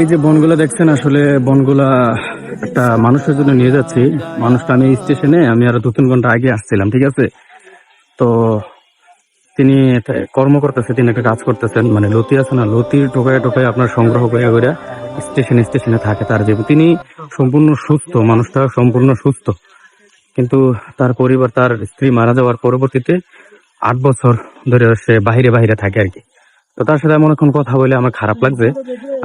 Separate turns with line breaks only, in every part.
এই যে বনগুলো দেখছেন, আসলে বনগুলা একটা মানুষের জন্য নিয়ে যাচ্ছি। মানুষটা আমি স্টেশনে, আমি আরও দু তিন ঘণ্টা আগে আসছিলাম, ঠিক আছে? তো তিনি কর্ম করতেছে, তিনি একটা কাজ করতেছেন। মানে লতি আছে না, লতির টোকায় টোকায় আপনার সংগ্রহ করে করে স্টেশনে স্টেশনে থাকে তার যে তিনি সম্পূর্ণ সুস্থ, মানুষটা সম্পূর্ণ সুস্থ। কিন্তু তার পরিবার, তার স্ত্রী মারা যাওয়ার পরবর্তীতে আট বছর ধরে সে বাহিরে বাহিরে থাকে আর কি। তো তার সাথে এমন এখন কথা বলে আমার খারাপ লাগছে।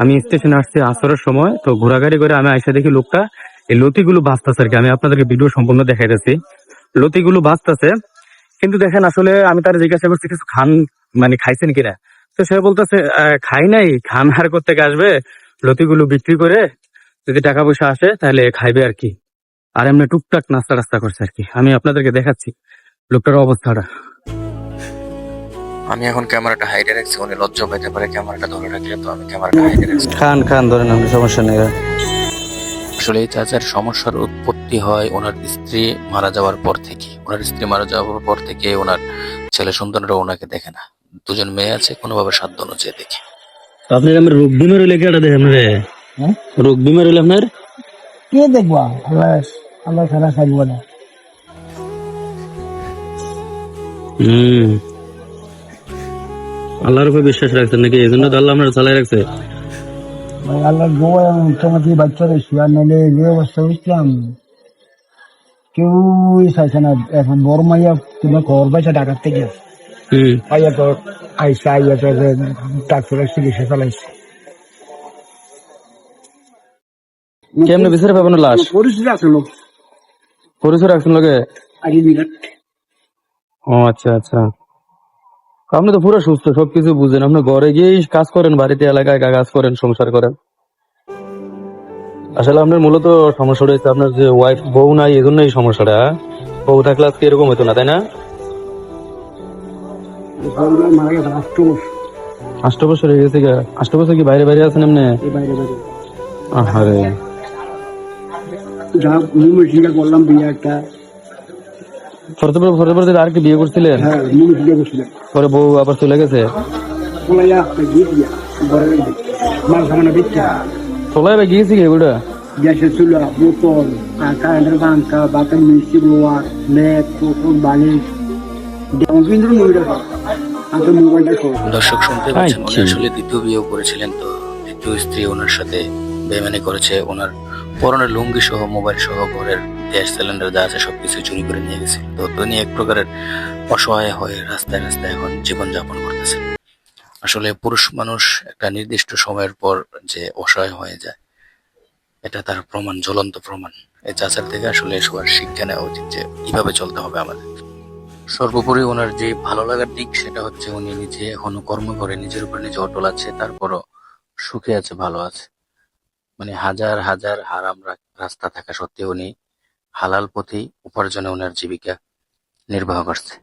আমি স্টেশনে আসছি আসরের সময়, তো ঘোরাগাড়ি করে আমি আইসা দেখি লোকটা, এই লতিগুলো বাঁচতেছে আর কি। আমি আপনাদেরকে ভিডিও সম্পূর্ণ দেখাইতেছি। লতিগুলো বাঁচতেছে, কিন্তু দেখেন আসলে আমি তার জিজ্ঞাসা করছি, কিছু খান মানে খাইছেন কিনা? তো সে বলতেছে খাই নাই, খান হার করতে আসবে? লতিগুলো বিক্রি করে যদি টাকা পয়সা আসে, তাহলে খাইবে আর কি। আর এমনি টুকটাক নাস্তা টাস্তা করছে আর কি। আমি আপনাদেরকে দেখাচ্ছি, লোকটার অবস্থাটা।
আমি এখন ক্যামেরাটা হাইডে রাখছি উনি লজ্জা পেতে পারে ক্যামেরাটা ধরে রাখলে তো আমি ক্যামেরাটা হাইডে রাখছি।
খান খান ধরেন আমি সমস্যা নেই।
আসলে এই চাচার সমস্যার উৎপত্তি হয় ওনার স্ত্রী মারা যাওয়ার পর থেকে। ওনার স্ত্রী মারা যাওয়ার পর থেকে ওনার ছেলে সন্তানরা ওনাকে দেখে না। দুজন মেয়ে আছে কোনোভাবে সাধ্য অনুযায়ী দেখে।
আপনার আমার রোগ বিমার হইলে কেটা দেখেন রে রোগ বিমার হইলে আপনার?
কে দেখব? আল্লাহ আল্লাহ ছাড়া থাকব না।
হম। আল্লাহর উপর বিশ্বাস রাখছেন নাকি? এই জন্য তো আল্লাহ আপনার চালাই রাখছে।
ভাই আল্লাহর গোয়া এবং মুখ্যমন্ত্রী বাচ্চা রয়েছি আর নাহলে যে অবস্থা কেউ চাইছে না। এখন বড় মাইয়া তোমার ঘর পাইছে ঢাকার থেকে। আইয়া তো আইসা আইয়া তো ডাক্তারের চিকিৎসা চালাইছে।
কেমনে বিচারে পাবেন লাশ?
পরিস্থিতি আছে লোক।
পরিচয় রাখছেন লোকে?
আগে বিরাট
ও আচ্ছা আচ্ছা। আপনি তো পুরো সুস্থ, সবকিছু বুঝেন। আপনি ঘরে গিয়েই কাজ করেন, বাড়িতে, এলাকায় কাজ করেন, সংসার করেন। আসলে আপনার মূলত সমস্যা রয়েছে, আপনার যে ওয়াইফ বউ নাই এই জন্যই সমস্যাটা হ্যাঁ? বউ থাকলে আজকে এরকম হতো না, তাই না?
আষ্ট বছর
হয়ে গেছে। আষ্ট বছর কি বাইরে বাইরে আছেন এমনি আহারে।
যা করলাম বিয়ে একটা।
আর কি বিয়ে করছিলেন?
হ্যাঁ
পরে বউ আবার চলে গেছে? গিয়েছি কি
গ্যাসের চুলা বোতল কারেন্টের মিষ্টি লেপ বালিশ। যেমন কিন্তু সব
দর্শক শুনতে পাচ্ছেন। আসলে দ্বিতীয় বিয়েও করেছিলেন তো দ্বিতীয় স্ত্রী ওনার সাথে। বেমানি করেছে, ওনার পরনের লুঙ্গি সহ, মোবাইল সহ, ঘরের গ্যাস সিলিন্ডার যা আছে সবকিছু চুরি করে নিয়ে গেছে। তো তিনি এক প্রকারের অসহায় হয়ে রাস্তায় রাস্তায় এখন জীবনযাপন করতেছে। আসলে পুরুষ মানুষ একটা নির্দিষ্ট সময়ের পর যে অসহায় হয়ে যায়, এটা তার প্রমাণ, জ্বলন্ত প্রমাণ। এই চাচার থেকে আসলে সবার শিক্ষা নেওয়া উচিত যে কীভাবে চলতে হবে আমাদের। সর্বোপরি ওনার যে ভালো লাগার দিক, সেটা হচ্ছে উনি নিজে এখনও কর্ম করে, নিজের উপর নিজে অটল আছে, তারপরও সুখে আছে, ভালো আছে। মানে হাজার হাজার হারাম রাস্তা থাকা সত্ত্বেও উনি হালাল পথেই উপার্জনে উনার জীবিকা নির্বাহ করছে।